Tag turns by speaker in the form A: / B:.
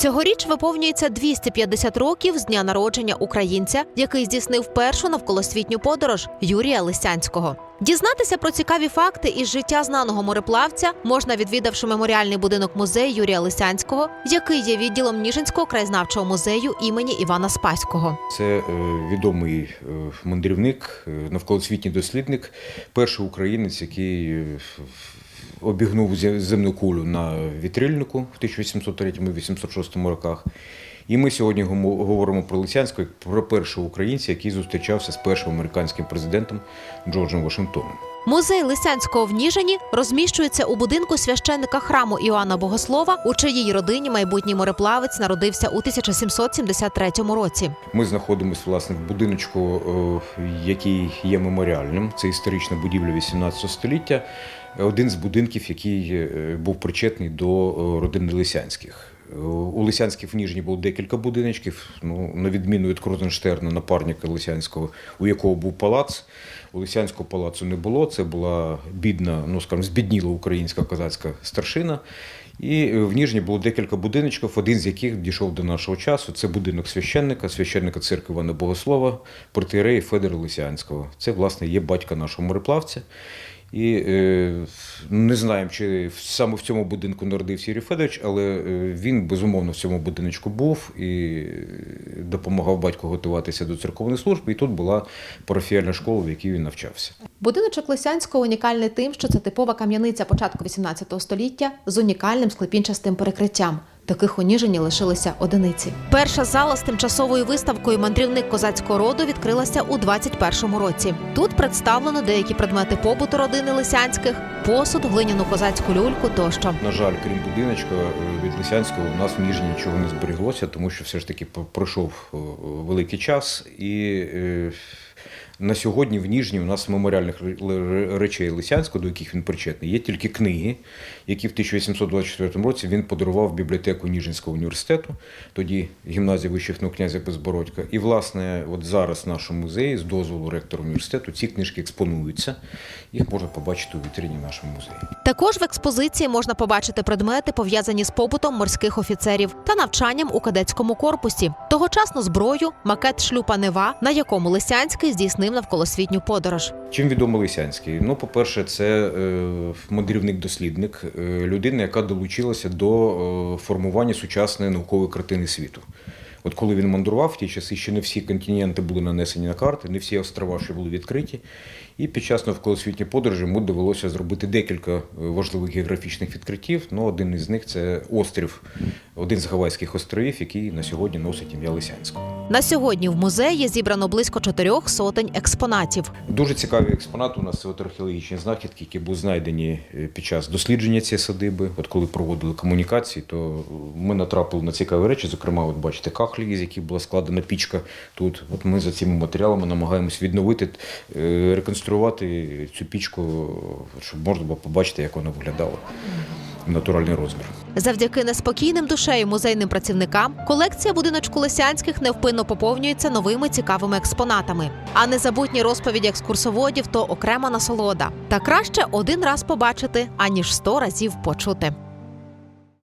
A: Цьогоріч виповнюється 250 років з дня народження українця, який здійснив першу навколосвітню подорож Юрія Лисянського. Дізнатися про цікаві факти із життя знаного мореплавця можна, відвідавши меморіальний будинок музею Юрія Лисянського, який є відділом Ніжинського краєзнавчого музею імені Івана Спаського.
B: Це е, відомий е, мандрівник, е, навколосвітній дослідник, перший українець, який обігнув зе- земну кулю на вітрильнику в 1803-1806 роках. І ми сьогодні говоримо про Лисянського про першого українця, який зустрічався з першим американським президентом Джорджем Вашингтоном.
A: Музей Лисянського в Ніжині розміщується у будинку священника храму Іоанна Богослова, у чиїй родині майбутній мореплавець народився у 1773 році.
B: Ми знаходимося власне в будиночку, е, який є меморіальним. Це історична будівля 18 століття. Один з будинків, який е, був причетний до е, родини Лисянських. У Лисянських в Ніжні було декілька будиночків. Ну, на відміну від Крузенштерна, напарника Лисянського, у якого був палац. У Лисянського палацу не було. Це була бідна, ну скажімо, збідніла українська козацька старшина. І в Ніжні було декілька будиночків, один з яких дійшов до нашого часу. Це будинок священника, священника церкви Івана Богослова, протиєрея Федора Лисянського. Це, власне, є батько нашого мореплавця. І е, не знаємо, чи саме в цьому будинку народився Юрій Федорович, але е, він безумовно в цьому будиночку був і е, допомагав батьку готуватися до церковної служби. І тут була парафіальна школа, в якій він навчався.
A: Будиночок Лисянського унікальний тим, що це типова кам'яниця початку 18 століття з унікальним склепінчастим перекриттям. Таких у Ніжині лишилися одиниці. Перша зала з тимчасовою виставкою Мандрівник козацького роду відкрилася у 21-му році. Тут представлено деякі предмети побуту родини Лисянських, посуд, глиняну козацьку люльку тощо.
B: На жаль, крім будиночка е, від Лисянського, у нас в Ніжні нічого не збереглося, тому що все ж таки по- пройшов е, великий час. І е, на сьогодні в Ніжні у нас меморіальних ре- ре- речей Лисянського, до яких він причетний, є тільки книги, які в 1824 році він подарував в бібліотеку Ніжинського університету, тоді гімназія вищих князя Безбородька. І, власне, от зараз в нашому музеї з дозволу ректора університету ці книжки експонуються. Їх можна побачити у вітрині нашого музею.
A: Також в експозиції можна побачити предмети, пов'язані з побутом морських офіцерів та навчанням у кадетському корпусі, тогочасну зброю, макет шлюпа Нева, на якому Лисянський здійснив навколосвітню подорож.
B: Чим відомий Лисянський? Ну, по-перше, це е, мандрівник-дослідник, е, людина, яка долучилася до е, формування сучасної наукової картини світу. От коли він мандрував, в ті часи ще не всі континенти були нанесені на карти, не всі острова ще були відкриті. І під час навколосвітньої подорожі йому довелося зробити декілька важливих географічних відкриттів. Ну, один із них це острів, один з Гавайських островів, який на сьогодні носить ім'я Лисянського.
A: На сьогодні в музеї зібрано близько чотирьох сотень експонатів.
B: Дуже цікаві експонати у нас це археологічні знахідки, які були знайдені е, під час дослідження цієї садиби. От коли проводили комунікації, то ми натрапили на цікаві речі. Зокрема, от бачите, кахлі, з яких була складена пічка тут. От ми за цими матеріалами намагаємось відновити, е, реконструювати цю пічку, щоб можна було побачити, як вона виглядала. Натуральний розмір.
A: Завдяки неспокійним душею музейним працівникам колекція будиночку Лисянських невпинно поповнюється новими цікавими експонатами. А незабутні розповіді екскурсоводів то окрема насолода. Та краще один раз побачити, аніж сто разів почути.